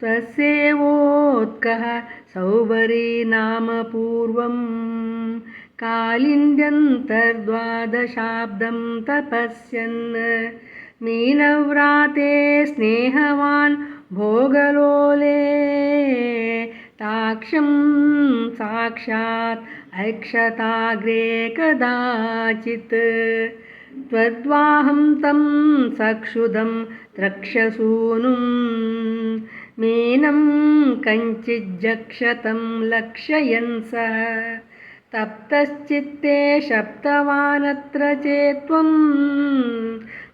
त्वस्येवोत्कः सौवरी नाम पूर्वं कालिन्द्यन्तर्द्वादशाब्दं तपस्यन्। मीनव्राते स्नेहवान् भोगलोले। ताक्षं साक्षात् ऐक्षताग्रे कदाचित्। त्वद्वाहं तं सक्षुदं द्रक्षसूनुं मीनं कञ्चिज्जक्षतं लक्षयन् स। तप्तश्चित्ते शप्तवानत्र चेत्त्वं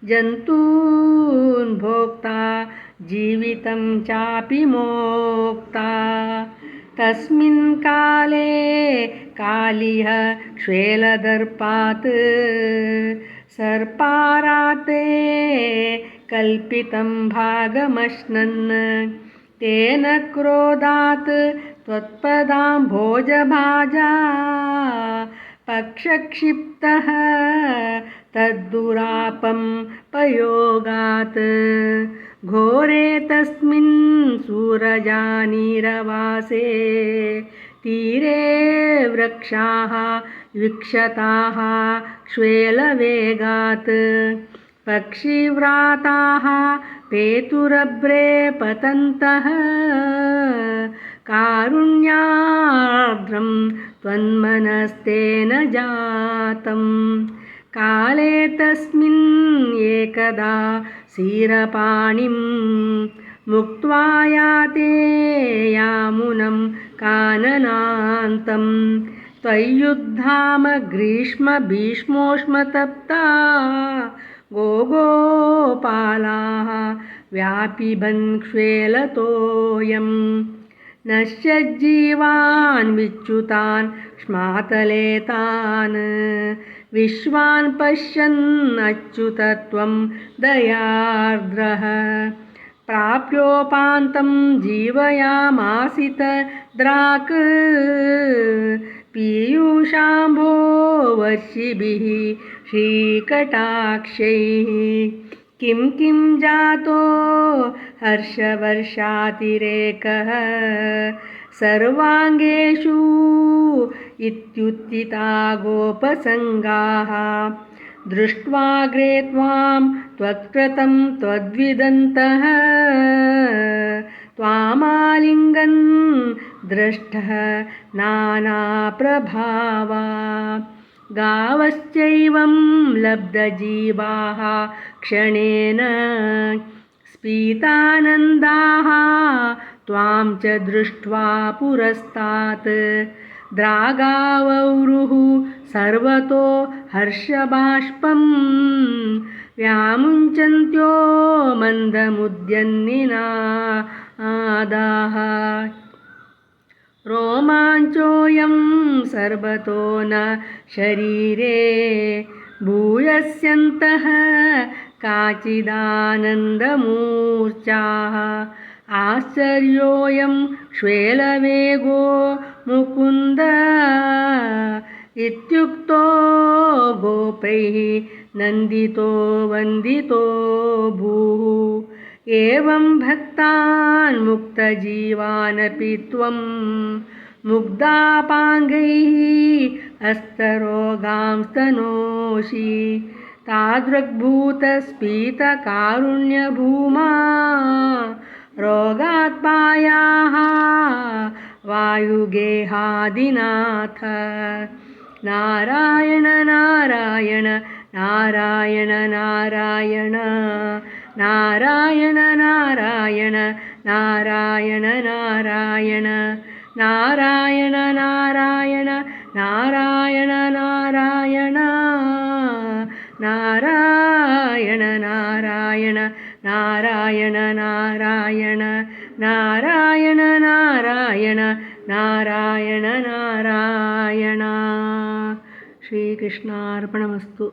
जन्तून् भोक्ता जीवितं चापि मोक्ता। तस्मिन् काले कालिह श्वेलदर्पात् सर्पाराते कल्पितं भागमश्नन् तेन क्रोधात् त्वत्पदाम्भोजभाजा। पक्षक्षिप्तः तद्दुरापं पयोगात्। घोरे तस्मिन् सूरजानीरवासे तीरे वृक्षाः विक्षताः श्वेलवेगात् पक्षिव्राताः पेतुरभ्रे पतन्तः। कारुण्यार्द्रं त्वन्मनस्तेन जातं काले तस्मिन् एकदा क्षीरपाणिं मुक्त्वा याते यामुनं काननान्तं त्वय्युद्धाम ग्रीष्मभीष्मोष्मतप्ता गोगोपालाः व्यापिबन्क्ष्वेलतोऽयं नश्यज्जीवान् विच्युतान् स्मातलेतान् विश्वान् पश्यन् अच्युतत्वं दयार्द्रः। प्राप्योपान्तं जीवयामासित द्राक् पीयूषाम्भोवर्षिभिः श्रीकटाक्षैः। किं किं जातो हर्षवर्षातिरेकः। सर्वाङ्गेषु इत्युत्थिता गोपसङ्गाः। दृष्ट्वाग्रे त्वां त्वत्कृतं त्वद्विदन्तः। त्वामालिङ्गन् नानाप्रभावा। गावश्चैवं लब्धजीवाः क्षणेन स्फीतानन्दाः त्वां च दृष्ट्वा पुरस्तात्। द्रागावौरुः सर्वतो हर्षबाष्पं व्यामुञ्चन्त्यो मन्दमुद्यन्निनादाः रोमाञ्चोऽयं सर्वतो न शरीरे भूयस्यन्तः काचिदानन्दमूर्च्छाः। आश्चर्योऽयं श्वेलवेगो मुकुन्द इत्युक्तो गोपैः नन्दितो वन्दितो भूः एवं भक्तान् मुक्तजीवानपि त्वं मुग्धापाङ्गैः अस्तरोगां स्तनोषि तादृग्भूतस्फीतकारुण्यभूमा रोगात्पायाः वायुगेहादिनाथ। नारायण नारायण नारायण नारायण नारायण नारायण नारायण नारायण नारायण नारायण नारायण नारायण नारायण नारायण नारायण नारायण नारायण नारायण नारायण नारायण श्रीकृष्णार्पणमस्तु